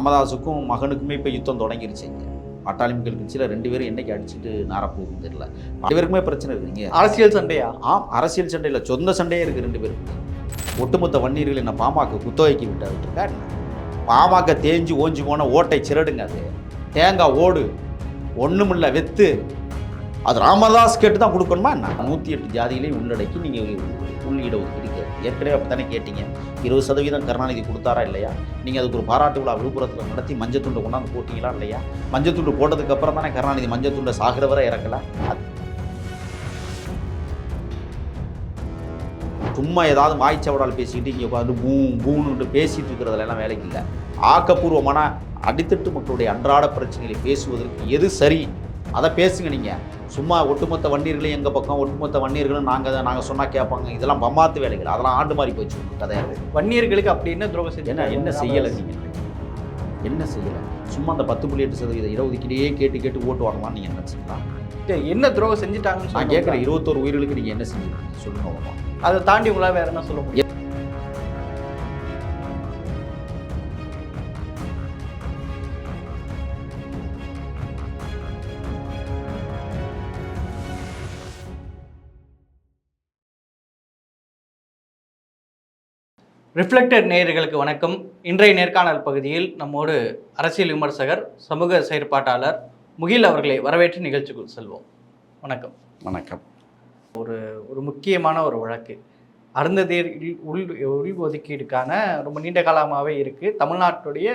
ராமதாஸுக்கும் மகனுக்குமே இப்போ யுத்தம் தொடங்கிருச்சுங்க பாட்டாளி மக்கள் கட்சியில் ரெண்டு பேரும் என்னைக்கு அடிச்சுட்டு நாரப்போகுதுன்னு தெரியல. பேருக்குமே பிரச்சனை இருக்குங்க அரசியல் சண்டையா? ஆம் அரசியல் சண்டையில் சொந்த சண்டையே இருக்குது ரெண்டு பேருக்கு. ஒட்டுமொத்த வன்னியர்கள் என்ன பாமக குத்தகைக்கு விட்டு விட்டுருக்கா என்ன? பாமக தேஞ்சு ஓஞ்சு போன ஓட்டை சிரடுங்க அது. தேங்காய் ஓடு. ஒண்ணுமில்ல வெத்து. அது ராமதாஸ் கேட்டு தான் கொடுக்கணுமா என்ன? நூற்றி எட்டு ஜாதிகளையும் உள்ளடக்கி நீங்கள் உள்ளீட ஏற்கனவே அப்படி தானே கேட்டீங்க? இருபது சதவீதம் கருணாநிதி கொடுத்தாரா இல்லையா? நீங்கள் அதுக்கு ஒரு பாராட்டு விழா விழுப்புரத்தில் நடத்தி மஞ்சள் துண்டு கொண்டாந்து போட்டிங்களா இல்லையா? மஞ்சள் துண்டு போட்டதுக்கப்புறம் தானே கருணாநிதி மஞ்சள் துண்டை சாகிற வரை அது சும்மா ஏதாவது மாய்ச்சவடால் பேசிக்கிட்டு இங்கே உட்காந்து பூ பூன்னு பேசிட்டு இருக்கிறதுல எல்லாம் வேலைக்கு இல்லை. ஆக்கப்பூர்வமான அடித்தட்டு மக்களுடைய அன்றாட பிரச்சனைகளை பேசுவதற்கு எது சரி? அதை பேசுங்க நீங்கள் சும்மா ஒட்டுமொத்த வண்டியர்களும் எங்கள் பக்கம் ஒட்டுமொத்த வண்டியர்களும் நாங்கள் தான் நாங்கள் சொன்னால் கேட்பாங்க. இதெல்லாம் பம்மாத்து வேலைகள். அதெல்லாம் ஆண்டு மாதிரி போச்சு கதையாக வன்னியர்களுக்கு அப்படி என்ன துரோகம் செஞ்சு என்ன என்ன செய்யலை நீங்கள் என்ன செய்யலை? சும்மா அந்த பத்து புள்ளி எட்டு சதவீத இடஒதுக்கீடையே கேட்டு கேட்டு ஓட்டு வாங்கலாம்னு நீங்கள் நினச்சிங்களா? என்ன துரோகம் செஞ்சுட்டாங்கன்னு நான். கேட்குறேன் இருபத்தோரு உயிர்களுக்கு நீங்கள் என்ன செஞ்சீங்க சொல்லுங்க. அதை தாண்டி உங்களால வேற என்ன சொல்ல முடியும்? ரிஃப்ளெக்டட் நேயர்களுக்கு வணக்கம். இன்றைய நேர்காணல் பகுதியில் நம்மோடு அரசியல் விமர்சகர் சமூக செயற்பாட்டாளர் முகில் அவர்களை வரவேற்று நிகழ்ச்சிக்குள் செல்வோம். வணக்கம். வணக்கம். ஒரு முக்கியமான ஒரு வழக்கு. அருந்ததியர் உள் உள் ஒதுக்கீடுக்கான ரொம்ப நீண்ட காலமாகவே இருக்குது தமிழ்நாட்டுடைய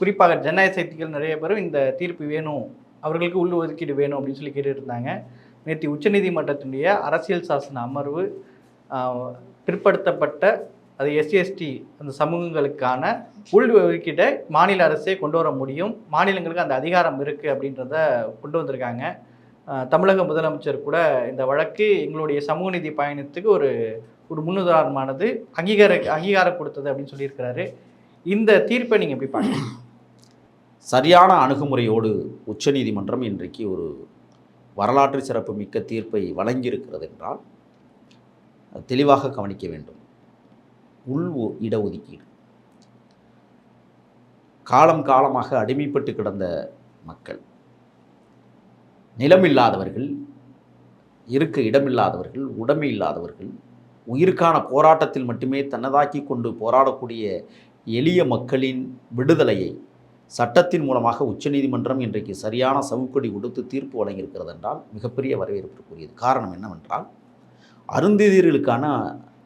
குறிப்பாக ஜனநாயக சக்திகள் நிறைய பேரும் இந்த தீர்ப்பு வேணும் அவர்களுக்கு உள் ஒதுக்கீடு வேணும் அப்படின்னு சொல்லி கேட்டுட்டு இருந்தாங்க நேற்று உச்சநீதிமன்றத்தினுடைய அரசியல் சாசன அமர்வு பிற்படுத்தப்பட்ட அது எஸ்சிஎஸ்டி அந்த சமூகங்களுக்கான உள் ஒதுக்கீட்டை மாநில அரசே கொண்டு வர முடியும். மாநிலங்களுக்கு அந்த அதிகாரம் இருக்குது அப்படின்றத கொண்டு வந்திருக்காங்க. தமிழக முதலமைச்சர் கூட இந்த வழக்கு எங்களுடைய சமூக நீதி பயணத்துக்கு ஒரு ஒரு முன்னுதாரணமானது. அங்கீகார அங்கீகாரம் கொடுத்தது அப்படின்னு சொல்லியிருக்கிறாரு. இந்த தீர்ப்பை நீங்கள் எப்படி பார்க்குறீங்க? சரியான அணுகுமுறையோடு உச்சநீதிமன்றம் இன்றைக்கு ஒரு வரலாற்று சிறப்பு மிக்க தீர்ப்பை வழங்கியிருக்கிறது என்றால் அது தெளிவாக கவனிக்க வேண்டும். உள் ஒ- இடஒதுக்கீடு. காலம் காலமாக அடிமைப்பட்டு கிடந்த மக்கள் நிலமில்லாதவர்கள் இருக்க இடமில்லாதவர்கள் உடைமை இல்லாதவர்கள் உயிருக்கான போராட்டத்தில் மட்டுமே தன்னதாக்கி கொண்டு போராடக்கூடிய எளிய மக்களின் விடுதலையை சட்டத்தின் மூலமாக உச்சநீதிமன்றம் இன்றைக்கு சரியான சவுக்கடி கொடுத்து தீர்ப்பு வழங்கியிருக்கிறது என்றால் மிகப்பெரிய வரவேற்புக்குரியது. காரணம் என்னவென்றால் அருந்ததியர்களுக்கான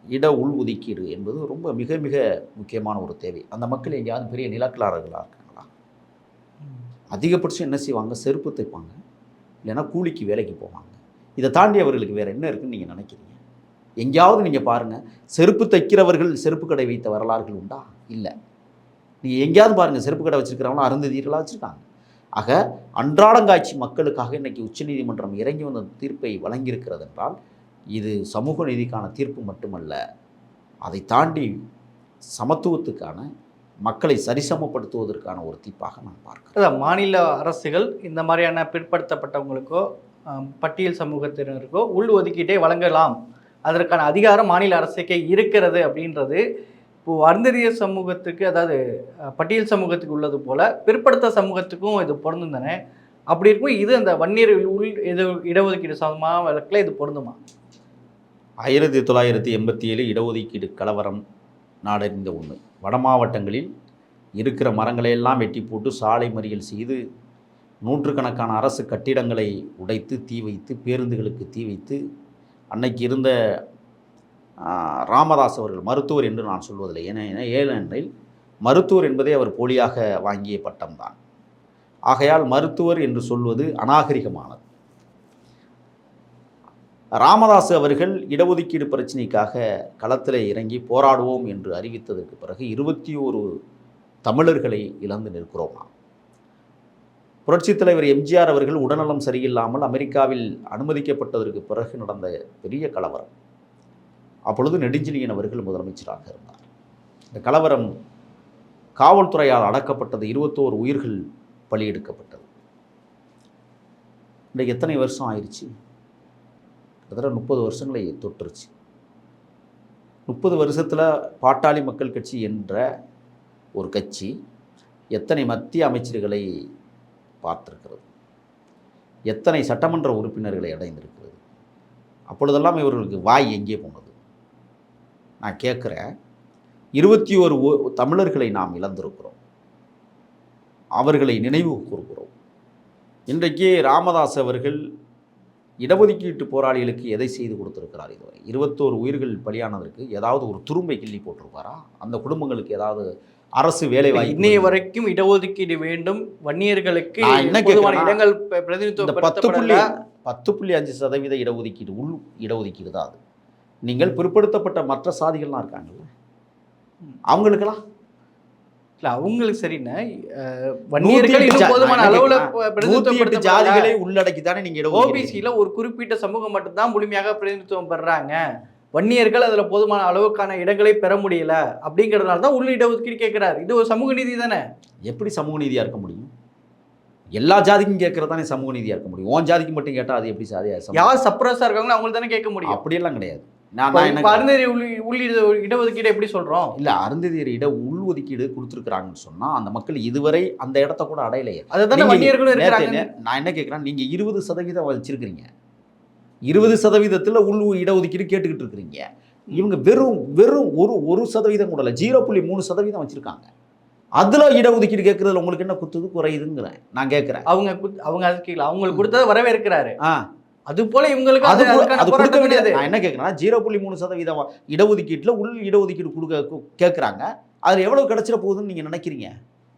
இட உள் ஒதுக்கீடு என்பது ரொம்ப மிக மிக முக்கியமான ஒரு தேவை. அந்த மக்கள் எங்கேயாவது பெரிய நிலக்கிழார்களாக இருக்காங்களா? அதிகபட்சம் என்ன செய்வாங்க? செருப்பு தைப்பாங்க. இல்லைன்னா கூலிக்கு வேலைக்கு போவாங்க. இதை தாண்டி அவர்களுக்கு வேறு என்ன இருக்குன்னு நீங்கள் நினைக்கிறீங்க? எங்கேயாவது நீங்கள் பாருங்கள் செருப்பு தைக்கிறவர்கள் செருப்பு கடை வைத்த வரலாறுகள் உண்டா? இல்லை. நீங்கள் எங்கேயாவது பாருங்கள் செருப்பு கடை வச்சுருக்கிறவங்களும் அருந்ததியர்களாக வச்சுருக்காங்க. ஆக அன்றாடங்காட்சி மக்களுக்காக இன்றைக்கி உச்சநீதிமன்றம் இறங்கி வந்த தீர்ப்பை வழங்கியிருக்கிறது என்றால் இது சமூக நீதிக்கான தீர்ப்பு மட்டுமல்ல அதை தாண்டி சமத்துவத்துக்கான மக்களை சரிசமப்படுத்துவதற்கான ஒரு தீர்ப்பாக நான் பார்க்கிறேன். அதான் மாநில அரசுகள் இந்த மாதிரியான பிற்படுத்தப்பட்டவங்களுக்கோ பட்டியல் சமூகத்தினருக்கோ உள் ஒதுக்கீட்டை வழங்கலாம். அதற்கான அதிகாரம் மாநில அரசுக்கே இருக்கிறது அப்படின்றது இப்போது அருந்ததிய சமூகத்துக்கு அதாவது பட்டியல் சமூகத்துக்கு உள்ளது போல் பிற்படுத்த சமூகத்துக்கும் இது பொருந்தும் தானே? அப்படி இருக்கும் இது அந்த வன்னியர் உள் இது இடஒதுக்கீடு சமமாக வழக்கில் இது பொருந்துமா? ஆயிரத்தி தொள்ளாயிரத்தி எண்பத்தி ஏழு இடஒதுக்கீடு கலவரம் நாடறிந்த ஒன்று வட மாவட்டங்களில் இருக்கிற மரங்களை எல்லாம் வெட்டி போட்டு சாலை மறியல் செய்து நூற்றுக்கணக்கான அரசு கட்டிடங்களை உடைத்து தீ வைத்து பேருந்துகளுக்கு தீ வைத்து அன்னைக்கு இருந்த ராமதாஸ் அவர்கள் மருத்துவர் என்று நான் சொல்வதில்லை. ஏன்னா ஏனென்றில் மருத்துவர் என்பதே அவர் போலியாக வாங்கிய பட்டம்தான் ஆகையால் மருத்துவர் என்று சொல்வது அநாகரிகமானது. ராமதாஸ் அவர்கள் இடஒதுக்கீடு பிரச்சினைக்காக களத்தில் இறங்கி போராடுவோம் என்று அறிவித்ததற்கு பிறகு இருபத்தி ஒரு தமிழர்களை இழந்து நிற்கிறோமா? புரட்சித் தலைவர் எம்ஜிஆர் அவர்கள் உடல்நலம் சரியில்லாமல் அமெரிக்காவில் அனுமதிக்கப்பட்டதற்கு பிறகு நடந்த பெரிய கலவரம். அப்பொழுது நெடுஞ்செழியன் அவர்கள் முதலமைச்சராக இருந்தார். இந்த கலவரம் காவல்துறையால் அடக்கப்பட்டது. இருபத்தோரு உயிர்கள் பலியெடுக்கப்பட்டது. இன்றைக்கு எத்தனை வருஷம் ஆயிடுச்சு? கிட்டத்தட்ட முப்பது வருஷங்களை தொற்றுச்சு முப்பது வருஷத்தில் பாட்டாளி மக்கள் கட்சி என்ற ஒரு கட்சி எத்தனை மத்திய அமைச்சர்களை பார்த்துருக்கிறது? எத்தனை சட்டமன்ற உறுப்பினர்களை அடைந்திருக்கிறது? அப்பொழுதெல்லாம் இவர்களுக்கு வாய் எங்கே போனது? நான் கேட்குறேன். இருபத்தி ஒரு தமிழர்களை நாம் இழந்திருக்கிறோம். அவர்களை நினைவு கூறுகிறோம் இன்றைக்கு ராமதாஸ் அவர்கள் இடஒதுக்கீட்டு போராளிகளுக்கு எதை செய்து கொடுத்திருக்கிறார் இதுவரை? இருபத்தோரு உயிர்கள் பலியானதற்கு ஏதாவது ஒரு துரும்பை கிள்ளி போட்டிருப்பாரா? அந்த குடும்பங்களுக்கு ஏதாவது அரசு வேலை இன்னைய வாய்ப்பு வரைக்கும் இடஒதுக்கீடு வேண்டும். வன்னியர்களுக்கு இடங்கள் ப- இந்த பத்து புள்ளி பத்து புள்ளி அஞ்சு சதவீத இடஒதுக்கீடு உள் இடஒதுக்கீடு தான் அது. நீங்கள் பிற்படுத்தப்பட்ட மற்ற சாதிகள்லாம் இருக்காங்கல்ல. அவங்களுக்கெல்லாம் இல்ல அவங்களுக்கு ஜா- போதுமான அளவுல பிரதிநிதித்துவப்படுத்தப்படல. ஜாதிகளை உள்ளடக்கி தானே நீங்க இடஒதுக்கீடு ஓபிசியில ஒரு குறிப்பிட்ட சமூகம் மட்டும்தான் முழுமையாக பிரதிநிதித்துவம் பெறாங்க. வன்னியர்கள் அதுல போதுமான அளவுக்கான இடங்களை பெற முடியல அப்படிங்கறதுனால தான் உள்ள இடஒதுக்கீடு கேட்கிறாரு. இது ஒரு சமூக நீதி தானே? எப்படி சமூக நீதியா இருக்க முடியும்? எல்லா ஜாதிக்கும் கேட்கறது தானே சமூக நீதியா இருக்க முடியும்? உன் ஜாதிக்கு மட்டும் கேட்டா அது எப்படி சாதியா சமூக- யார் சப்ரஸா இருக்காங்களோ அவங்களுக்கு தானே கேட்க முடியும். அப்படியெல்லாம் கிடையாது. நான் அருந்ததி உள்ள- உள்ள இடஒதுக்கீடு எப்படி சொல்றோம்? இல்ல அருந்ததியர் இட உள்ஒதுக்கீடு கொடுத்துருக்குறாங்கன்னு சொன்னா அந்த மக்கள் இதுவரை அந்த இடத்த கூட அடையலையே. அதுதானே வன்னியர்களும் நான் என்ன கேட்குறேன் நீங்கள் இருபது சதவீதம் வச்சிருக்கிறீங்க இருபது சதவீதத்தில் உள் இடஒதுக்கீடு கேட்டுக்கிட்டு இருக்கிறீங்க. இவங்க வெறும் வெறும் ஒரு ஒரு சதவீதம் கூட இல்லை ஜீரோ புள்ளி மூணு சதவீதம் வச்சுருக்காங்க. அதில் இடஒதுக்கீடு கேட்குறதுல உங்களுக்கு என்ன குத்துது குறையுதுங்கிறேன். நான் கேட்குறேன் அவங்க அவங்க அதுக்கு. அவங்களுக்கு கொடுத்தது வரவேற்கிறாரு. ஆ. அது போல இவங்களுக்கு அது அது கொடுக்க வேண்டியது. நான் என்ன கேட்குறேன்னா ஜீரோ புள்ளி மூணு சதவீதம் இடஒதுக்கீட்டில் உள் இடஒதுக்கீடு கொடுக்க கேட்குறாங்க அது எவ்வளோ கிடைச்சிட போகுதுன்னு நீங்கள் நினைக்கிறீங்க?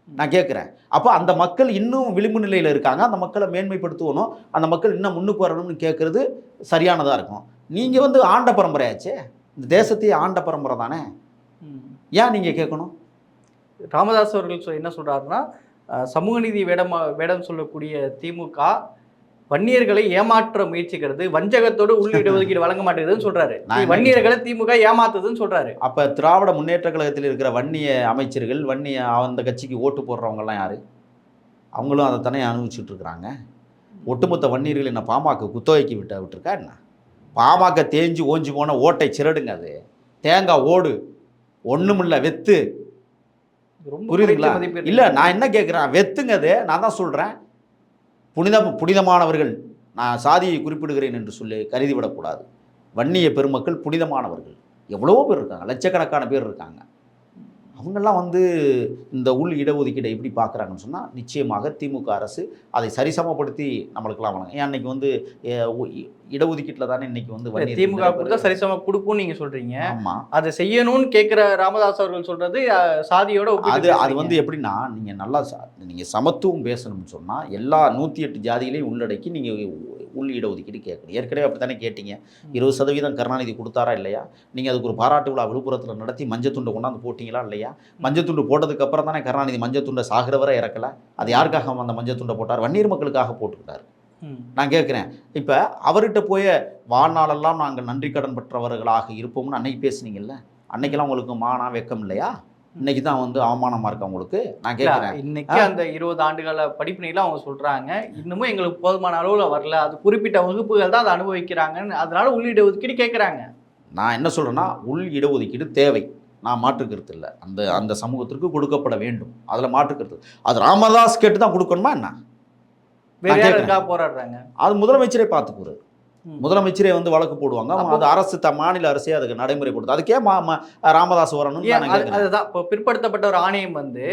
நான் கேட்குறேன் அப்போ அந்த மக்கள் இன்னும் விளிம்பு நிலையில் இருக்காங்க. அந்த மக்களை மேன்மைப்படுத்துவணும் அந்த மக்கள் இன்னும் முன்னுக்கு வரணும்னு கேட்குறது சரியானதாக இருக்கும். நீங்கள் வந்து ஆண்ட பரம்பரையாச்சே? இந்த தேசத்தையே ஆண்ட பரம்பரை தானே? ம். ஏன் நீங்கள் கேட்கணும் ராமதாஸ் அவர்கள் சொ- என்ன சொல்றாருன்னா அஹ், சமூக நீதி வேடமா வேடம் சொல்லக்கூடிய திமுக வன்னியர்களை ஏமாற்ற முயற்சிக்கிறது வஞ்சகத்தோடு உள் இடஒதுக்கீடு வழங்க மாட்டேங்குதுன்னு சொல்றாரு. வன்னியர்களை திமுக ஏமாத்துதுன்னு சொல்றாரு. அப்போ திராவிட முன்னேற்ற கழகத்தில் இருக்கிற வன்னிய அமைச்சர்கள் வன்னிய அந்த கட்சிக்கு ஓட்டு போடுறவங்கலாம் யார்? அவங்களும் அதை தானே அனுபவிச்சுட்டு இருக்கிறாங்க. ஒட்டுமொத்த வன்னியர்கள் என்ன பாமக குத்தகைக்கு விட்ட விட்டுருக்கா என்ன? பாமக தேஞ்சு ஓஞ்சு போன ஓட்டை சிரடுங்க அது. தேங்காய் ஓடு ஒண்ணுமில்ல வெத்து. புரியுதுங்களா. இல்லை நான் என்ன கேட்குறேன் வெத்துங்க அது. நான் தான் சொல்கிறேன் புனித புனிதமானவர்கள். நான் சாதியை குறிப்பிடுகிறேன் என்று சொல்லி கருதிவிடக்கூடாது. வன்னிய பெருமக்கள் புனிதமானவர்கள். எவ்வளவோ பேர் இருக்காங்க. லட்சக்கணக்கான பேர் இருக்காங்க. அவங்கெல்லாம் வந்து இந்த உள் இடஒதுக்கீடை எப்படி பார்க்குறாங்கன்னு சொன்னால் நிச்சயமாக திமுக அரசு அதை சரிசமப்படுத்தி நம்மளுக்கெல்லாம் வழங்க ஏன் அன்னைக்கு வந்து இடஒதுக்கீட்டில் தானே இன்னைக்கு வந்து திமுக கொடுத்தா சரிசம கொடுக்கும் நீங்க சொல்றீங்க. ஆமாம் அதை செய்யணும்னு கேக்குற ராமதாஸ் அவர்கள் சொல்றது அஹ், சாதியோட அது அது. வந்து எப்படின்னா நீங்கள் நல்லா ச- நீங்க சமத்துவம் பேசணும்னு சொன்னால் எல்லா நூற்றி எட்டு ஜாதிகளையும் உள்ளடக்கி நீங்கள் உள் இடஒதுக்கீடு கேட்கணும். ஏற்கனவே அப்படி தானே கேட்டீங்க இருபது சதவீதம் கருணாநிதி கொடுத்தாரா இல்லையா? நீங்கள் அதுக்கு ஒரு பாராட்டு விழா விழுப்புரத்தில் நடத்தி மஞ்சள் துண்டை கொண்டாந்து போட்டிங்களா இல்லையா? மஞ்சள் துண்டு போட்டதுக்கு அப்புறம் தானே கருணாநிதி மஞ்சள் துண்டை சாகிறவரை இறக்கல. அது யாருக்காக அந்த மஞ்சள் துண்டை போட்டார்? வன்னியர் மக்களுக்காக போட்டுக்கிட்டார். நான் கேட்குறேன். இப்போ அவர்கிட்ட போய் வாழ்நாளெல்லாம் நாங்கள் நன்றி கடன் பெற்றவர்களாக இருப்போம்னு அன்னைக்கு பேசுனீங்கல்ல? அன்னைக்கெல்லாம் உங்களுக்கு மானா வெக்கம் இல்லையா? இன்னைக்கு தான் வந்து அவமானமா இருக்கு உங்களுக்கு நான் கேட்குறேன் இன்னைக்கு அந்த இருபது ஆண்டுகால படிப்பினையில அவங்க சொல்றாங்க இன்னமும் எங்களுக்கு போதுமான அளவுல வரல அது குறிப்பிட்ட வகுப்புகள் தான் அதை அனுபவிக்கிறாங்கன்னு அதனால உள்ளீடு ஒதுக்கீடு கேட்கறாங்க நான் என்ன சொல்றேன்னா உள் இடஒதுக்கீடு தேவை. நான் மாற்றுக்கிறது இல்லை. அந்த அந்த சமூகத்திற்கு கொடுக்கப்பட வேண்டும். அதில் மாற்றுக்கிறது அது ராமதாஸ் கேட்டு தான் கொடுக்கணுமா என்ன? போராடுறாங்க. அது முதலமைச்சரே பார்த்துக்கிறது. முதலமைச்சரே வந்து வழக்கு போடுவாங்க. அது அரசு த மாநில அரசே அதுக்கு நடைமுறைப்படுத்தும் அதுக்கே மா ராமதாஸ் கேட்குறேன் அதுதான். இப்போ பிற்படுத்தப்பட்ட ஒரு ஆணையம் வந்து.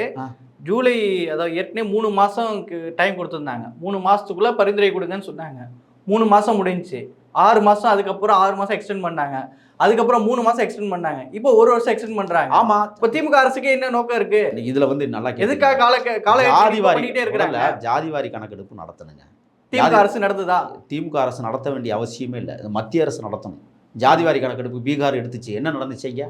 ஜூலை அதாவது ஏற்கனவே மூணு மாசம் டைம் கொடுத்துருந்தாங்க. மூணு மாசத்துக்குள்ள பரிந்துரை கொடுங்கன்னு சொன்னாங்க. மூணு மாசம் முடிஞ்சுச்சு. ஆறு மாசம் அதுக்கப்புறம் ஆறு மாசம் எக்ஸ்டெண்ட் பண்ணாங்க. அதுக்கப்புறம் மூணு மாசம் எக்ஸ்டெண்ட் பண்ணாங்க. இப்போ ஒரு வருஷம் எக்ஸ்டெண்ட் பண்றாங்க. ஆமா. இப்போ திமுக அரசுக்கு என்ன நோக்கம் இருக்கு? இதுல வந்து நல்லா. எதுக்காக கால கால ஜாதிவாரி ஜாதிவாரி கணக்கெடுப்பு நடத்தணுங்க. திமுக அரசு நடந்ததா? திமுக அரசு நடத்த வேண்டிய அவசியமே இல்லை. மத்திய அரசு நடத்தணும். ஜாதிவாரி கணக்கெடுப்பு பீகார் எடுத்துச்சு. என்ன நடந்துச்சு ஐயா.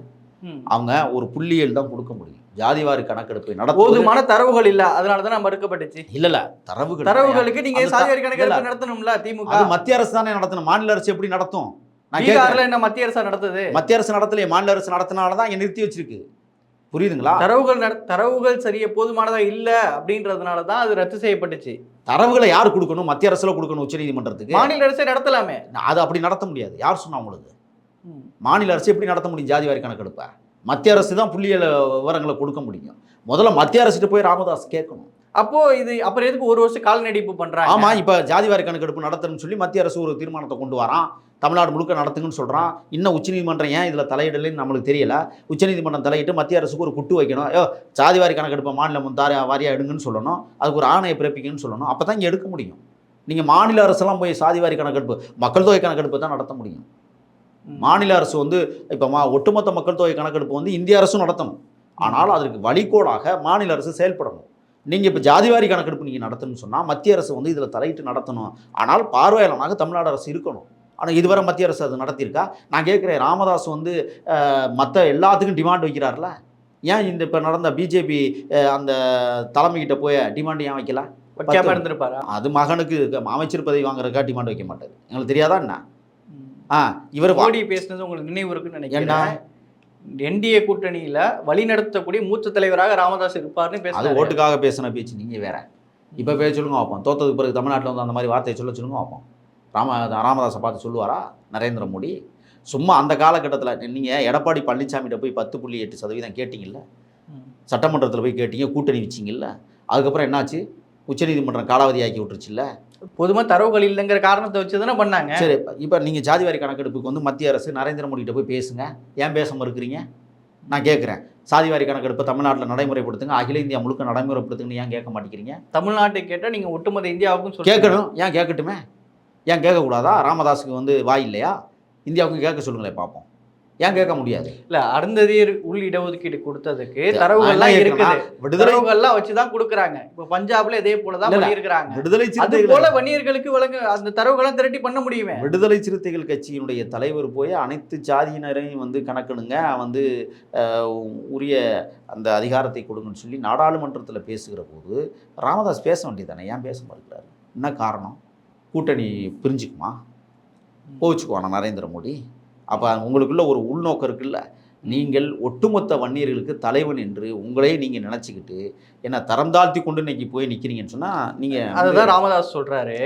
அவங்க ஒரு புள்ளியல் தான் கொடுக்க முடியும். ஜாதிவாரி கணக்கெடுப்பை நடத்துவது போதுமான தரவுகள் இல்ல. அதனால தான் மறுக்கப்பட்டுச்சு இல்ல இல்ல. தரவுகள் தரவுகளுக்கு நீங்க சாதிவாரி கணக்கு இல்ல. நடத்தணும்ல திமுக? மத்திய அரசு தானே நடத்தணும். மாநில அரசு எப்படி நடத்தும். பீகார்ல என்ன மத்திய அரசா நடத்துது? மத்திய அரசு நடத்தலையே. மாநில அரசு நடத்தினால தான் நிறுத்தி வச்சிருக்கு. புரியுதுங்களா? தரவுகள் நட- தரவுகள் சரியா போதுமானதா இல்ல அப்படின்றதுனால தான் அது ரத்து செய்யப்பட்டுச்சு. தரவுகளை யார் கொடுக்கணும்? மத்திய அரசுல கொடுக்கணும் உச்சநீதிமன்றத்துக்கு மாநில அரசே நடத்தலாமே. அது அப்படி நடத்த முடியாது. யார் சொன்னா உங்களுக்கு? மாநில அரசு எப்படி நடத்த முடியும்? ஜாதிவாரி கணக்கெடுப்பை? மத்திய அரசு தான் புள்ளியல் விவரங்களை கொடுக்க முடியும். முதல்ல மத்திய அரசுட்டு போய் ராமதாஸ் கேட்கணும். அப்போ இது அப்புறம் எதுக்கு ஒரு வருஷம் கால நீடிப்பு பண்றாங்க? ஆமா இப்ப ஜாதிவாரி கணக்கெடுப்பு நடத்தணும்னு சொல்லி மத்திய அரசு ஒரு தீர்மானத்தை கொண்டு வரான். தமிழ்நாடு முழுக்க நடத்துங்கன்னு சொல்றான். இன்னும் உச்சநீதிமன்றம் ஏன் இதுல தலையிடலைன்னு நம்மளுக்கு தெரியல. உச்சநீதிமன்றம் தலையிட்டு மத்திய அரசுக்கு ஒரு குட்டு வைக்கணும். ஐயோ ஜாதிவாரி கணக்கெடுப்பை மாநிலம் தாரி வாரியா எடுங்கன்னு சொல்லணும். அதுக்கு ஒரு ஆணையை பிறப்பிக்கணும்னு சொல்லணும். அப்பதான் இங்க எடுக்க முடியும். நீங்க மாநில அரசெல்லாம் போய் சாதிவாரி கணக்கெடுப்பு மக்கள் தொகை கணக்கெடுப்பு தான் நடத்த முடியும். மாநில அரசு வந்து இப்போ மா ஒட்டுமொத்த மக்கள் தொகை கணக்கெடுப்பு வந்து இந்திய அரசும் நடத்தணும். ஆனால் அதற்கு வழிகோலாக மாநில அரசு செயல்படணும். நீங்கள் இப்போ ஜாதிவாரி கணக்கெடுப்பு நீங்கள் நடத்தணும்னு சொன்னால் மத்திய அரசு வந்து இதில் தலையிட்டு நடத்தணும். ஆனால் பார்வையாளனாக தமிழ்நாடு அரசு இருக்கணும். ஆனால் இதுவரை மத்திய அரசு அது நடத்தியிருக்கா? நான் கேட்குறேன் ராமதாஸ் வந்து மற்ற எல்லாத்துக்கும் டிமாண்ட் வைக்கிறார்ல? ஏன் இந்த இப்போ நடந்த பிஜேபி அந்த தலைமைகிட்ட போய் டிமாண்ட் ஏன் வைக்கல? வைக்காம இருந்திருப்பாரா? அது மகனுக்கு அமைச்சர் பதவி வாங்குறதுக்கா டிமாண்ட் வைக்க மாட்டார் எங்களுக்கு தெரியாதா என்ன? ஆ இவர் மோடி பேசுனது உங்களுக்கு நினைவு இருக்குன்னு என்ன? நினைக்கிறேன் என்டிஏ கூட்டணியில வழி நடத்தக்கூடிய மூத்த தலைவராக ராமதாஸ் இருப்பார்னு அது பேசுறாரு. ஓட்டுக்காக பேசின பேச்சு நீங்கள் வேற. இப்போ பேச சொல்லுங்க பார்ப்போம். தோத்ததுக்கு பிறகு தமிழ்நாட்டில் வந்து அந்த மாதிரி வார்த்தையை சொல்ல சொல்லுங்க பார்ப்போம். ராம ராமதாஸை பார்த்து சொல்லுவாரா? நரேந்திர மோடி. சும்மா அந்த காலகட்டத்தில் நீங்கள் எடப்பாடி பழனிசாமிகிட்ட போய் பத்து புள்ளி எட்டு சதவீதம் கேட்டிங்கல்ல. சட்டமன்றத்தில் போய் கேட்டீங்க கூட்டணி வச்சிங்கல்ல? அதுக்கப்புறம் என்னாச்சு? உச்சநீதிமன்றம் காலாவதி ஆக்கி விட்டுருச்சுல்ல? பொதுமா தரவுகள் இல்லைங்கிற காரணத்தை வச்சு தானே பண்ணாங்க. சரி இப்போ நீங்கள் ஜாதிவாரி கணக்கெடுப்புக்கு வந்து மத்திய அரசு நரேந்திர மோடிகிட்ட போய் பேசுங்க. ஏன் பேச மறுக்கிறீங்க? நான் கேட்குறேன் சாதிவாரி கணக்கெடுப்பு தமிழ்நாட்டில் நடைமுறைப்படுத்துங்க. அகில இந்தியா முழுக்க நடைமுறைப்படுத்துங்கன்னு ஏன் கேட்க மாட்டேங்கிறீங்க? தமிழ்நாட்டை கேட்டா நீங்க ஒட்டுமொத்த இந்தியாவுக்கும். கேட்கணும் ஏன் கேட்கட்டுமே? ஏன் கேட்கக்கூடாதா? ராமதாஸுக்கு வந்து வாய் இல்லையா? இந்தியாவுக்கும் கேட்க சொல்லுங்களேன் பார்ப்போம். ஏன் கேட்க முடியாது? இல்ல அருந்ததியர் உள் இடஒதுக்கீடு கொடுத்ததுக்கு தரவுகள்லாம் இருக்குது. தரவுகள்லாம் வச்சுதான் கொடுக்குறாங்க. இப்ப பஞ்சாப்ல இதே போலதான். பண்ணியிருக்கிறாங்க. விடுதலை அது சிறுத்தைகள் போல வன்னியர்களுக்கு வழங்க அந்த தரவுகள்லாம் திரட்டி பண்ண முடியுமே? விடுதலை சிறுத்தைகள் கட்சியினுடைய தலைவர் போய் அனைத்து ஜாதியினரையும் வந்து கணக்கெடுங்க. வந்து உரிய அந்த அதிகாரத்தை கொடுங்கன்னு சொல்லி நாடாளுமன்றத்தில் பேசுகிற போது ராமதாஸ் பேச வேண்டியதானே ஏன் பேச மறுக்கிறாரு? என்ன காரணம்? கூட்டணி பிரிஞ்சுக்குமா? கோவிச்சுக்குவானா நரேந்திர மோடி? அப்போ உங்களுக்குள்ள ஒரு உள்நோக்கம் இருக்குல்ல? நீங்கள் ஒட்டுமொத்த வன்னியர்களுக்கு தலைவன் என்று உங்களே நீங்கள் நினச்சிக்கிட்டு என்ன தரம் தாழ்த்தி கொண்டு இன்னைக்கு போய் நிற்கிறீங்கன்னு சொன்னால் நீங்கள் அதுதான் ராமதாஸ்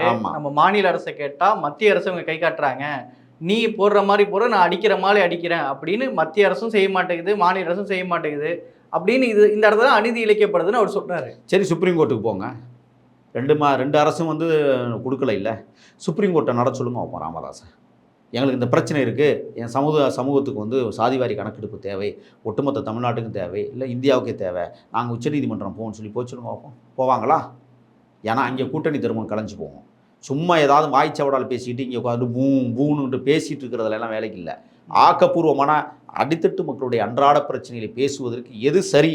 ஆமாம் நம்ம மாநில அரசை கேட்டா மத்திய அரசு இவங்க கை காட்டுறாங்க. நீ போடுற மாதிரி போற நான் அடிக்கிற மாதிரி அடிக்கிறேன் அப்படின்னு மத்திய அரசும் செய்ய மாட்டேங்குது மாநில அரசும் செய்ய மாட்டேங்குது அப்படின்னு இது இந்த இடத்துல அநீதி இழைக்கப்படுதுன்னு அவர் சொல்றாரு. சரி சுப்ரீம் கோர்ட்டுக்கு போங்க. ரெண்டு மா ரெண்டு அரசும் வந்து கொடுக்கல இல்லை. சுப்ரீம் கோர்ட்டை நட சொல்லுங்க வைப்போம் ராமதாசன் எங்களுக்கு இந்த பிரச்சனை இருக்குது என் சமூக சமூகத்துக்கு வந்து சாதிவாரி கணக்கெடுப்பு தேவை. ஒட்டுமொத்த தமிழ்நாட்டுக்கும் தேவை. இல்லை இந்தியாவுக்கே தேவை. நாங்கள் உச்சநீதிமன்றம் போவோம்னு சொல்லி போய் சொல்லுங்க வைப்போம் போவாங்களா? ஏன்னா அங்கே கூட்டணி திருமணம் கலைஞ்சு போவோம். சும்மா ஏதாவது வாய்ச்சவடால் பேசிக்கிட்டு இங்கே உட்காந்து பூ பூணுன்ட்டு பேசிகிட்டு இருக்கிறதுலாம் வேலைக்கு இல்லை. ஆக்கப்பூர்வமான அடித்தட்டு மக்களுடைய அன்றாட பிரச்சனைகளை பேசுவதற்கு எது சரி?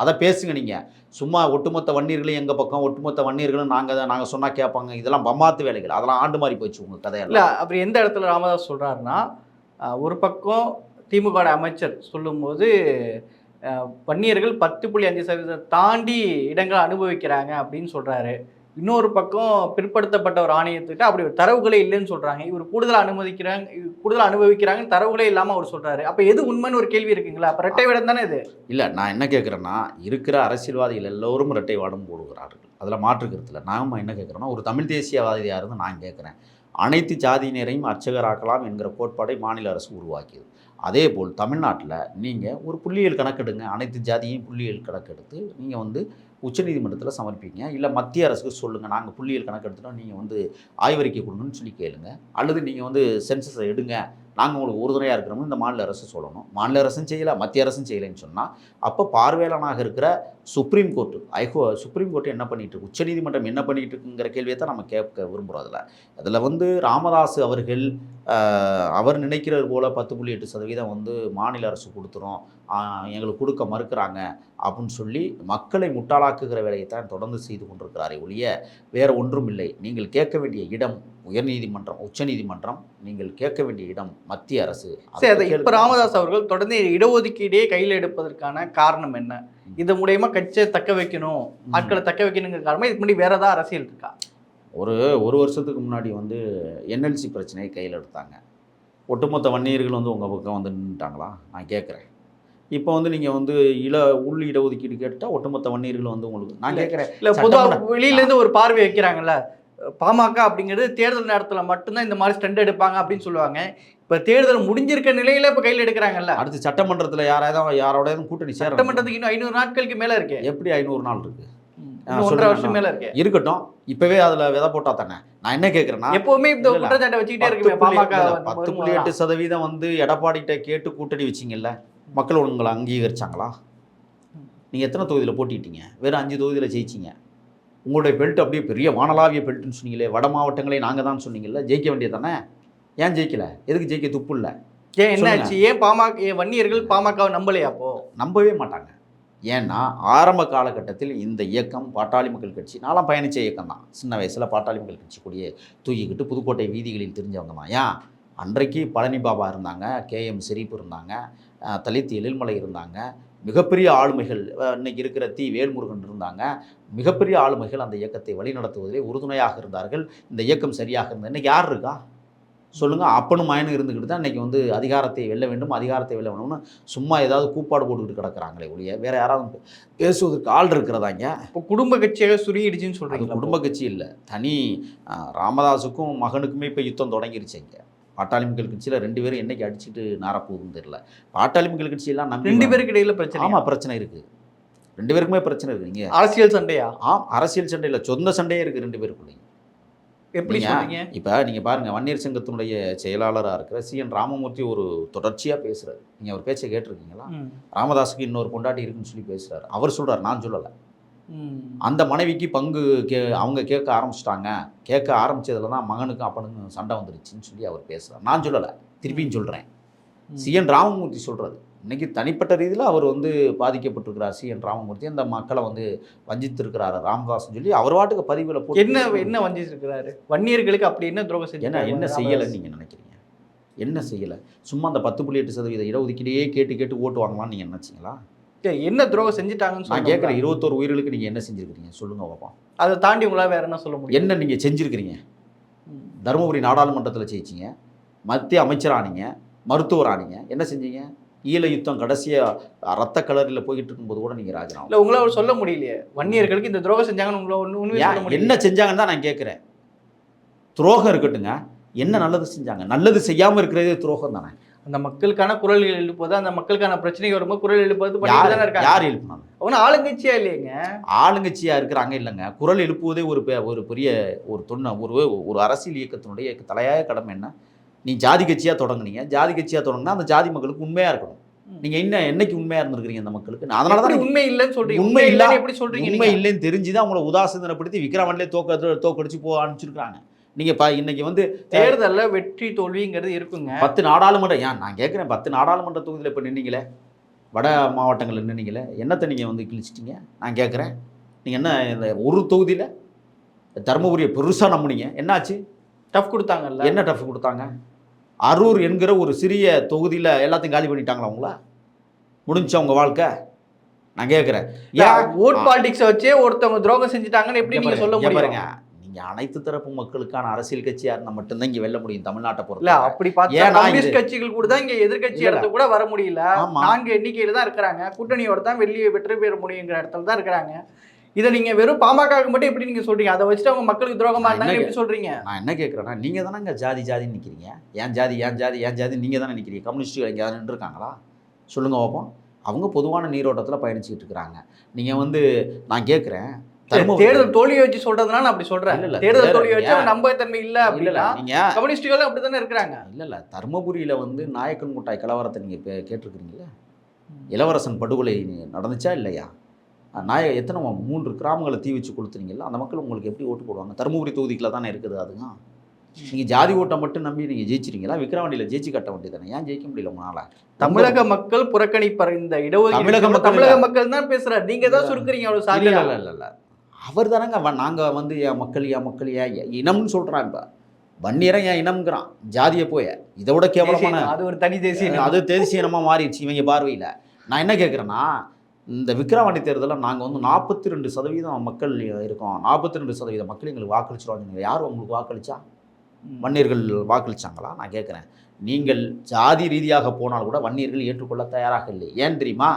அதை பேசுங்க நீங்கள் சும்மா ஒட்டுமொத்த வன்னியர்களும் எங்கள் பக்கம் ஒட்டுமொத்த வன்னியர்களும் நாங்கள் தான் நாங்கள் சொன்னால் கேட்பாங்க. இதெல்லாம் பம்மாத்து வேலைகள். அதெல்லாம் ஆண்டு மாறி போச்சு உங்கள் கதையெல்லாம். இல்லை அப்படி எந்த இடத்துல ராமதாஸ் சொல்கிறாருன்னா ஒரு பக்கம் திமுக அமைச்சர் சொல்லும்போது வன்னியர்கள் பத்து புள்ளி அஞ்சு சதவீதம் தாண்டி இடங்களை அனுபவிக்கிறாங்க அப்படின்னு சொல்கிறாரு இன்னொரு பக்கம் பிற்படுத்தப்பட்ட ஒரு ஆணையத்துக்கிட்ட அப்படி ஒரு தரவுகளே இல்லைன்னு சொல்கிறாங்க இவர் கூடுதல் அனுமதிக்கிறாங்க இவர் கூடுதல் அனுபவிக்கிறாங்கன்னு தரவுகளே இல்லாமல் அவர் சொல்கிறாரு அப்போ எது உண்மைன்னு ஒரு கேள்வி இருக்குங்களா? அப்போ ரெட்டை வேடம் தானே இது? இல்லை நான் என்ன கேட்குறேன்னா இருக்கிற அரசியல்வாதிகள் எல்லோரும் இரட்டை வாடம் போடுகிறார்கள். அதில் மாற்றுக்கிறதுல நாம் என்ன கேட்குறோன்னா ஒரு தமிழ் தேசியவாதியாக இருந்து நான் கேட்குறேன் அனைத்து ஜாதியினரையும் அர்ச்சகராக்கலாம் என்கிற கோட்பாடை மாநில அரசு உருவாக்கியது. அதே போல் தமிழ்நாட்டில் நீங்கள் ஒரு புள்ளியியல் கணக்கெடுங்க. அனைத்து ஜாதியையும் புள்ளியியல் கணக்கெடுத்து நீங்கள் வந்து உச்சநீதிமன்றத்தில் சமர்ப்பிங்க. இல்லை மத்திய அரசுக்கு சொல்லுங்கள் நாங்கள் புள்ளியியல் கணக்கெடுத்துட்டோம். நீங்கள் வந்து ஆய்வறிக்கை கொடுங்கன்னு சொல்லி கேளுங்க. அல்லது நீங்கள் வந்து சென்சஸை எடுங்க. நாங்கள் உங்களுக்கு உறுதுணையாக இருக்கிறோம்னு இந்த மாநில அரசு சொல்லணும். மாநில அரசும் செய்யலை மத்திய அரசும் செய்யலைன்னு சொன்னால் அப்போ பார்வையாளனாக இருக்கிற சுப்ரீம் கோர்ட்டு ஐகோ சுப்ரீம் கோர்ட்டு என்ன பண்ணிட்டு இருக்கு? உச்சநீதிமன்றம் என்ன பண்ணிட்டு இருக்குங்கிற கேள்வியை தான் நம்ம கேட்க விரும்புகிறோம் அதில். அதில் வந்து ராமதாஸ் அவர்கள் அவர் நினைக்கிறது போல் பத்து புள்ளி எட்டு சதவீதம் வந்து மாநில அரசு கொடுத்துரும். எங்களுக்கு கொடுக்க மறுக்கிறாங்க அப்படின்னு சொல்லி மக்களை முட்டாளாக்குகிற வேலையை தான் தொடர்ந்து செய்து கொண்டிருக்கிறாரே ஒழிய வேறு ஒன்றும் இல்லை. நீங்கள் கேட்க வேண்டிய இடம் உயர்நீதிமன்றம் உச்சநீதிமன்றம் நீங்கள் கேட்க வேண்டிய இடம் மத்திய அரசு. சரி இப்ப ராமதாஸ் அவர்கள் தொடர்ந்து இடஒதுக்கீடே கையில் எடுப்பதற்கான காரணம் என்ன? இது மூலயமா கட்சியை தக்க வைக்கணும். ஆட்களை தக்க வைக்கணுங்கிற காரணமா இதுக்கு முன்னாடி வேற ஏதாவது அரசியல் இருக்கா? ஒரு ஒரு வருஷத்துக்கு முன்னாடி வந்து என்எல்சி பிரச்சனையை கையில் எடுத்தாங்க. ஒட்டுமொத்த வன்னியர்கள் வந்து உங்கள் பக்கம் வந்து நின்றுட்டாங்களா நான் கேட்குறேன். இப்போ வந்து நீங்கள் வந்து இல உள் இடஒதுக்கீடு கேட்டால் ஒட்டுமொத்த வன்னியர்கள் வந்து உங்களுக்கு நான். கேட்குறேன். இல்ல பொதுவா சட்டமன்ற- வெளியில இருந்து ஒரு பார்வை வைக்கிறாங்கல்ல. பாமக அப்படிங்கிறது தேர்தல் நேரத்துல மட்டும்தான் இந்த மாதிரி ஸ்டண்ட் எடுப்பாங்க அப்படின்னு சொல்லுவாங்க. இப்ப தேர்தல் முடிஞ்சிருக்க நிலையில இப்ப கையில் எடுக்கிறாங்கல்ல. அடுத்து சட்டமன்றத்துல யாராவது யாரோடையாவது கூட்டணி சட்டமன்றத்துக்கு இன்னும் ஐநூறு நாட்களுக்கு மேல இருக்கு. எப்படி ஐநூறு நாள் இருக்கு? ஒன்றரை. வருஷம் மேல இருக்கு. இருக்கட்டும். இப்பவே அதுல விதை போட்டா தானே? நான் என்ன கேட்கறேன்னா எப்பவுமே இந்த. குற்றச்சாட்டை வச்சுக்கிட்டே புள்ளி- பாமக பத்து புள்ளி. எட்டு சதவீதம் வந்து எடப்பாடிட்ட கேட்டு கூட்டணி வச்சிங்கல்ல மக்கள் உங்களை அங்கீகரிச்சாங்களா? நீங்க எத்தனை தொகுதியில போட்டிட்டீங்க? வெறும் அஞ்சு தொகுதியில ஜெயிச்சீங்க. உங்களுடைய பெல்ட் அப்படியே பெரிய வானளாவிய பெல்ட்னு சொன்னீங்களே வட மாவட்டங்களே நாங்க தான் சொன்னீங்கல்ல ஜெயிக்க வேண்டியது தானே? ஏன் ஜெயிக்கல? எதுக்கு ஜெயிக்க துப்பு இல்லை? ஏன் என்னாச்சு ஏன் பாமக ஏன் வன்னியர்கள் பாமகவை நம்பலையா அப்போ? நம்பவே மாட்டாங்க. ஏன்னா ஆரம்ப காலகட்டத்தில் இந்த இயக்கம் பாட்டாளி மக்கள் கட்சி நான்லாம் பயணிச்ச இயக்கம் தான். சின்ன வயசில் பாட்டாளி மக்கள் கட்சி கூடிய தூக்கிக்கிட்டு புதுக்கோட்டை வீதிகளில் தெரிஞ்சவங்க தான். ஏன்? அன்றைக்கு பழனி பாபா இருந்தாங்க கேஎம் ஷெரீப் இருந்தாங்க அஹ் தலித் எழில்மலை இருந்தாங்க மிகப்பெரிய ஆளுமைகள் இன்னைக்கு இருக்கிற தி. வேல்முருகன் இருந்தாங்க. மிகப்பெரிய ஆளுமைகள் அந்த இயக்கத்தை வழிநடத்துவதிலே உறுதுணையாக இருந்தார்கள். இந்த இயக்கம் சரியாக இருந்தது. இன்னைக்கு யார் இருக்கா? சொல்லுங்க. அப்பனும் மயனும் இருந்துக்கிட்டு தான் இன்னைக்கு வந்து அதிகாரத்தை வெல்ல வேண்டும் அதிகாரத்தை வெல்ல வேணும்னு சும்மா ஏதாவது கூப்பாடு போட்டுக்கிட்டு கிடக்குறாங்களே ஒழிய வேற யாராவது பேசுவதற்கு ஆள் இருக்கிறதாங்க இப்போ குடும்ப கட்சியாக சுருங்கிடுச்சுன்னு அது சொல்றீங்களா? குடும்ப கட்சி இல்லை. தனி ராமதாஸுக்கும் மகனுக்குமே இப்போ யுத்தம் தொடங்கிருச்சு இங்கே. பாட்டாளி மக்கள் கட்சியில் ரெண்டு பேரும் என்னைக்கு அடிச்சுட்டு நாரப்போகுதுன்னு தெரியல. பாட்டாளி மக்கள் கட்சியெல்லாம் நம்பி ரெண்டு பேருக்கு இடையில பிரச்சனை ஆமாம் பிரச்சனை இருக்குது ரெண்டு பேருக்குமே பிரச்சனை இருக்குது இங்கே. அரசியல் சண்டையா? ஆம் அரசியல் சண்டையில் சொந்த சண்டையே இருக்குது ரெண்டு பேருக்குள்ளேயும். எப்படி இப்போ நீங்கள் பாருங்கள் வன்னியர் சங்கத்தினுடைய செயலாளராக இருக்கிற சி. என். ராமமூர்த்தி ஒரு தொடர்ச்சியாக பேசுகிறாரு நீங்கள் அவர் பேச்சை கேட்டிருக்கீங்களா. ராமதாஸுக்கு இன்னொரு பொண்டாட்டி இருக்குன்னு சொல்லி பேசுகிறாரு அவர் சொல்கிறார் நான் சொல்லலை. அந்த மனைவிக்கு பங்கு கே அவங்க கேட்க ஆரம்பிச்சிட்டாங்க. கேட்க ஆரம்பிச்சதுல தான் மகனுக்கும் அப்பனுக்கும் சண்டை வந்துருச்சுன்னு சொல்லி அவர் பேசுகிறார் நான் சொல்லலை திருப்பியும் சொல்கிறேன் ம். சி. என். ராமமூர்த்தி சொல்கிறது இன்னைக்கு தனிப்பட்ட ரீதியில் அவர் வந்து பாதிக்கப்பட்டிருக்கிறார். சி. என். ராமமூர்த்தி. அந்த மக்களை வந்து வஞ்சித்திருக்கிறாரு ராமதாஸ்னு சொல்லி அவர் வாட்டுக்கு பதிவில் போட்டு என்ன என்ன வஞ்சிச்சிருக்கிறாரு வன்னியர்களுக்கு அப்படி என்ன துரோகம் செஞ்சு என்ன என்ன செய்யலைன்னு நீங்கள் நினைக்கிறீங்க? என்ன செய்யலை? சும்மா அந்த பத்து புள்ளி எட்டு சதவீத இடஒதுக்கீடையே கேட்டு கேட்டு ஓட்டு வாங்கலாம்னு நீங்கள் நினச்சிங்களா? என்ன துரோகம் செஞ்சுட்டாங்கன்னு நான் சொல்லுங்க கேட்குற இருபத்தோரு உயிர்களுக்கு நீங்கள் என்ன செஞ்சுருக்கிறீங்க? சொல்லுங்க பார்ப்போம் அதை தாண்டி உங்களால வேற என்ன சொல்ல முடியும்? என்ன நீங்கள் செஞ்சுருக்கிறீங்க. தருமபுரி நாடாளுமன்றத்தில் ஜெயிச்சிங்க மத்திய அமைச்சரானீங்க மருத்துவர் ஆனீங்க என்ன செஞ்சீங்க? ஈழ யுத்தம் கடைசியாக ரத்த கலரில் போய்கிட்டு இருக்கும்போது கூட நீங்கள் ராஜினாமா இல்ல உங்களால சொல்ல முடியலையே. வன்னியர்களுக்கு இந்த துரோகம் செஞ்சாங்கன்னு சொல்ல ஏன், முடியல என்ன செஞ்சாங்கன்னு தான் நான் கேட்குறேன் துரோகம் இருக்கட்டுங்க என்ன நல்லது செஞ்சாங்க? நல்லது செய்யாமல் இருக்கிறதே துரோகம் தானே அந்த மக்களுக்கான குரல் எழுப்புவது அந்த மக்களுக்கான பிரச்சனை வரும்போது குரல் எழுப்புவது யார் எழுப்பினாங்க அவங்க ஆளுங்கட்சியா இல்லையேங்க? ஆளுங்கட்சியா இருக்கிறாங்க இல்லைங்க. குரல் எழுப்புவதே ஒரு ஒரு பெரிய ஒரு தொன்ன ஒரு ஒரு அரசியல் இயக்கத்தினுடைய தலையாய கடமை என்ன? நீ ஜாதி கட்சியா தொடங்குனீங்க. ஜாதி கட்சியா தொடங்கினா அந்த ஜாதி மக்களுக்கு உண்மையா இருக்கணும். நீங்க இன்னும் என்னைக்கு உண்மையா இருந்திருக்கிறீங்க அந்த மக்களுக்கு? அதனால தான் உண்மை இல்லைன்னு சொல்றீங்க. உண்மை இல்ல- எப்படி சொல்றீங்க உண்மை? இல்லைன்னு தெரிஞ்சுதான் அவங்கள உதாசீனப்படுத்தி விக்ரமன்லே தோக்க தோக்கடிச்சு போ அனுப்பிச்சிருக்காங்க நீங்க பா இன்னைக்கு வந்து தேர்தல்ல வெற்றி தோல்விங்கிறது இருக்குங்க. பத்து நாடாளுமன்ற ஏன் நான் கேட்குறேன் பத்து நாடாளுமன்ற தொகுதியில் இப்போ நின்னீங்களே? வட மாவட்டங்களில் நின்னீங்களே? என்னத்தை நீங்கள் வந்து கிழிச்சிட்டீங்க? நான் கேட்குறேன். நீங்கள் என்ன இந்த ஒரு தொகுதியில்? தருமபுரியை பெருசாக நம்புனீங்க. என்னாச்சு? டஃப் கொடுத்தாங்கல்ல. என்ன டஃப் கொடுத்தாங்க? அரூர் என்கிற ஒரு சிறிய தொகுதியில் எல்லாத்தையும் காலி பண்ணிட்டாங்களா உங்கள? முடிஞ்சா உங்கள் வாழ்க்கை? நான் கேட்குறேன். ஏன்? ஓட் பாலிடிக்ஸ் வச்சே ஒருத்தவங்க துரோகம் செஞ்சுட்டாங்கன்னு எப்படி நீங்க சொல்ல முடியும்? நீங்கள் அனைத்து தரப்பு மக்களுக்கான அரசியல் கட்சியாக இருந்தால் மட்டும்தான் இங்கே வெல்ல முடியும் தமிழ்நாட்டை இல்ல பொறுத்த அப்படி பார்த்தா கட்சிகள் கூட தான் இங்க எதிர்க்கட்சி இல்ல. இடத்துல கூட வர முடியல. நான்கு எண்ணிக்கையில தான் இருக்கிறாங்க. கூட்டணியோட தான் வெளியே வெற்றி பெற முடியுங்கிற இடத்துல தான் இருக்கிறாங்க. இதை நீங்க வெறும் பாமகவுக்கு மட்டும் எப்படி நீங்க சொல்றீங்க? அதை வச்சுட்டு அவங்க மக்களுக்கு துரோகமா நான் இருந்தாங்க எப்படி சொல்றீங்க? நான் என்ன கேட்குறேன்னா நீங்கள் தானேங்க ஜாதி ஜாதின்னு நிற்கிறீங்க ஏன் ஜாதி ஏன் ஜாதி ஏன் ஜாதி நீங்கள் தானே நிற்கிறீங்க கம்யூனிஸ்ட்டுகள் எங்கேயாவது நின்றுருக்காங்களா? சொல்லுங்க பார்ப்போம் அவங்க பொதுவான நீரோட்டத்தில் பயணிச்சுட்டு இருக்கிறாங்க. நீங்கள் வந்து நான் கேட்குறேன் தேர்தல் தோல்வியை வச்சு சொல்றதுனால அப்படி சொல்றேன். தேர்தல் தோல்வியை வச்சு ஏன்? நம்பகத்தன்மை இல்ல அப்படின்னா நீங்கள் கம்யூனிஸ்டுகளும் அப்படித்தானே இருக்கிறாங்க? இல்லை இல்லை. தருமபுரியில் வந்து நாயக்கன் முட்டாய் கலவரத்தை நீங்கள் கேட்டிருக்கிறீங்களா இளவரசன் படுகொலை நடந்துச்சா இல்லையா? நாய எத்தனை மூன்று கிராமங்களை தீ வச்சு கொடுத்துறீங்களா அந்த மக்கள் உங்களுக்கு எப்படி ஓட்டு போடுவாங்க? தருமபுரி தொகுதிக்குள்ள தானே இருக்குது அதுங்க. நீங்கள் ஜாதி ஓட்டை மட்டும் நம்பி நீங்கள் ஜெயிச்சிருங்களா விக்ரவாண்டியில் ஜெயிச்சு கட்ட வேண்டியதானே ஏன் ஜெயிக்க முடியல உங்களால்? தமிழக மக்கள் புறக்கணிப்பர் இந்த இடஒதுக்கீடு தமிழக மக்கள் தான் பேசுறாரு. நீங்க தான் சுருக்குறீங்க அவ்வளவு இல்லை இல்லை இல்லை. அவர் தானங்க நாங்கள் வந்து என் மக்கள் என் மக்கள் ஏன் இனம்னு சொல்கிறான் இப்போ வன்னியரன் என் இனம்ங்கிறான். ஜாதியை போய. இதை விட கேவலமான அது ஒரு தனி தேசிய. அது தேசிய இனமாக மாறிடுச்சு இவங்க பார்வையில். நான் என்ன கேட்குறேன்னா இந்த விக்கிரவாண்டி தேர்தலில் நாங்கள் வந்து நாற்பத்தி ரெண்டு சதவீதம் மக்கள் இருக்கோம். நாற்பத்தி ரெண்டு சதவீதம் மக்கள் எங்களுக்கு வாக்களிச்சிருவாங்க. யார் உங்களுக்கு வாக்களிச்சா. வன்னியர்கள் வாக்களிச்சாங்களா? நான் கேட்குறேன் நீங்கள் ஜாதி ரீதியாக போனால் கூட வன்னியர்கள் ஏற்றுக்கொள்ள தயாராக இல்லை. ஏன் தெரியுமா.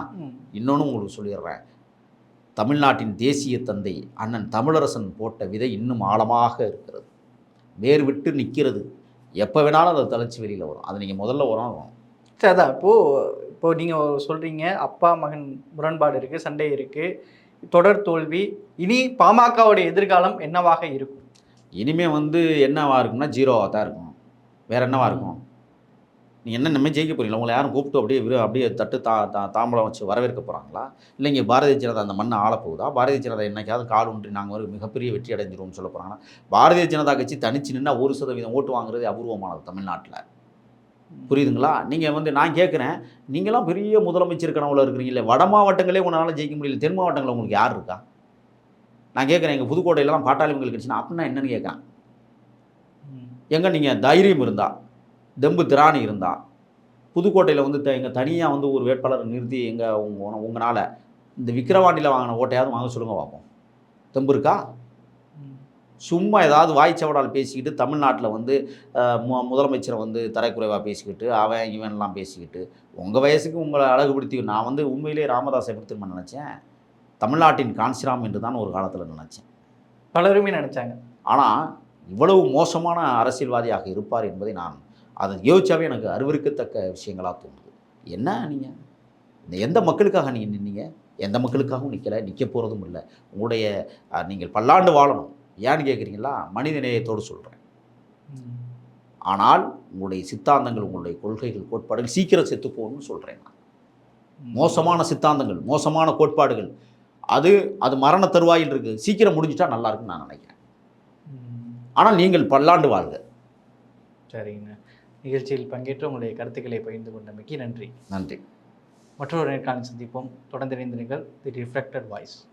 இன்னொன்று உங்களுக்கு சொல்லிடுறேன். தமிழ்நாட்டின் தேசிய தந்தை அண்ணன் தமிழரசன் போட்ட விதை இன்னும் ஆழமாக இருக்கிறது. வேர் விட்டு நிற்கிறது. எப்போ வேணாலும் அது தலைச்சி வெளியில் வரும். அது நீங்கள் முதல்ல உரம் சரி அதான். இப்போது இப்போ நீங்கள் சொல்கிறீங்க அப்பா மகன் முரண்பாடு இருக்குது சண்டை இருக்குது தொடர் தோல்வி. இனி பாமகவுடைய எதிர்காலம் என்னவாக இருக்கும்? இனிமே வந்து என்னவா இருக்கும்னா ஜீரோவாக தான் இருக்கும். வேற என்னவா இருக்கும்? நீங்கள் என்ன நம்ம ஜெயிக்க போறீங்களா? உங்களை யாரும் கூப்பிட்டு அப்படியே விரு அப்படியே தட்டு தா தா தாம்பலம் வச்சு வரவேற்க போகிறாங்களா இல்லை இங்கே பாரதிய ஜனதா அந்த மண்ணை ஆளப் போகுதா பாரதிய ஜனதா என்னைக்காவது கால் ஊன்றி நாங்கள் ஒரு மிகப்பெரிய வெற்றி அடைஞ்சிருவோம்னு சொல்ல போகிறாங்கன்னா பாரதிய ஜனதா கட்சி தனிச்சு நின்னா ஒரு சதவீதம் ஓட்டு வாங்குறது அபூர்வமானது தமிழ்நாட்டில். புரியுதுங்களா? நீங்கள் வந்து நான் கேட்குறேன் நீங்களாம் பெரிய முதலமைச்சர் கனவுல இருக்கிறீங்களே வட மாவட்டங்களே உங்களால் ஜெயிக்க முடியல தென் மாவட்டங்களில் உங்களுக்கு யார் இருக்கா? நான் கேட்குறேன் எங்கள் புதுக்கோட்டையிலலாம் பாட்டாளி மக்கள் கட்சினா அப்படின்னா என்னன்னு கேட்குறேன். எங்கே நீங்கள் தைரியம் இருந்தா? தெம்பு திராணி இருந்தா புதுக்கோட்டையில் வந்து த- எங்க தனியாக வந்து ஒரு வேட்பாளரை நிறுத்தி எங்கள் உங்க உங்களால் இந்த விக்கிரவாண்டியில் வாங்கின ஓட்டையாவது வாங்க சொல்லுங்க பார்ப்போம் தெம்பு இருக்கா. சும்மா ஏதாவது வாய்ச்சவடால் பேசிக்கிட்டு தமிழ்நாட்டில் வந்து மு முதலமைச்சரை வந்து தரைக்குறைவாக பேசிக்கிட்டு அவன் இவன்லாம் பேசிக்கிட்டு உங்கள் வயசுக்கு உங்களை அழகுபடுத்தி நான் வந்து உண்மையிலேயே ராமதாஸை எப்படி திரும்ப நினச்சேன்? தமிழ்நாட்டின் காஞ்சிராம் என்று தான் ஒரு காலத்தில் நினச்சேன். பலருமே நினைச்சாங்க. ஆனால் இவ்வளவு மோசமான அரசியல்வாதியாக இருப்பார் என்பதை நான் அதை யோசிச்சாவே எனக்கு அருவருக்கத்தக்க விஷயங்களாக தோணுது. என்ன நீங்கள் இந்த எந்த மக்களுக்காக நீங்கள் நின்னீங்க? எந்த மக்களுக்காகவும் நிற்கலை நிற்க போகிறதும் இல்லை. உங்களுடைய நீங்கள் பல்லாண்டு வாழணும். ஏன்னு கேட்குறீங்களா மனித நேயத்தோடு சொல்கிறேன். ஆனால் உங்களுடைய சித்தாந்தங்கள் உங்களுடைய கொள்கைகள் கோட்பாடுகள் சீக்கிரம் செத்து போகணும்னு சொல்கிறேன் நான். மோசமான சித்தாந்தங்கள் மோசமான கோட்பாடுகள். அது அது மரண தருவாயில் இருக்குது. சீக்கிரம் முடிஞ்சிட்டா நல்லா இருக்குன்னு நான் நினைக்கிறேன். ஆனால் நீங்கள் பல்லாண்டு வாழ்க. சரிங்க. நிகழ்ச்சியில் பங்கேற்று உங்களுடைய கருத்துக்களை பகிர்ந்து கொண்டமைக்கு நன்றி. நன்றி. மற்றொரு நேர்காணல் சந்திப்போம். தொடர்ந்து இணைந்திருங்கள். தி ரிஃப்ளெக்டட் வாய்ஸ்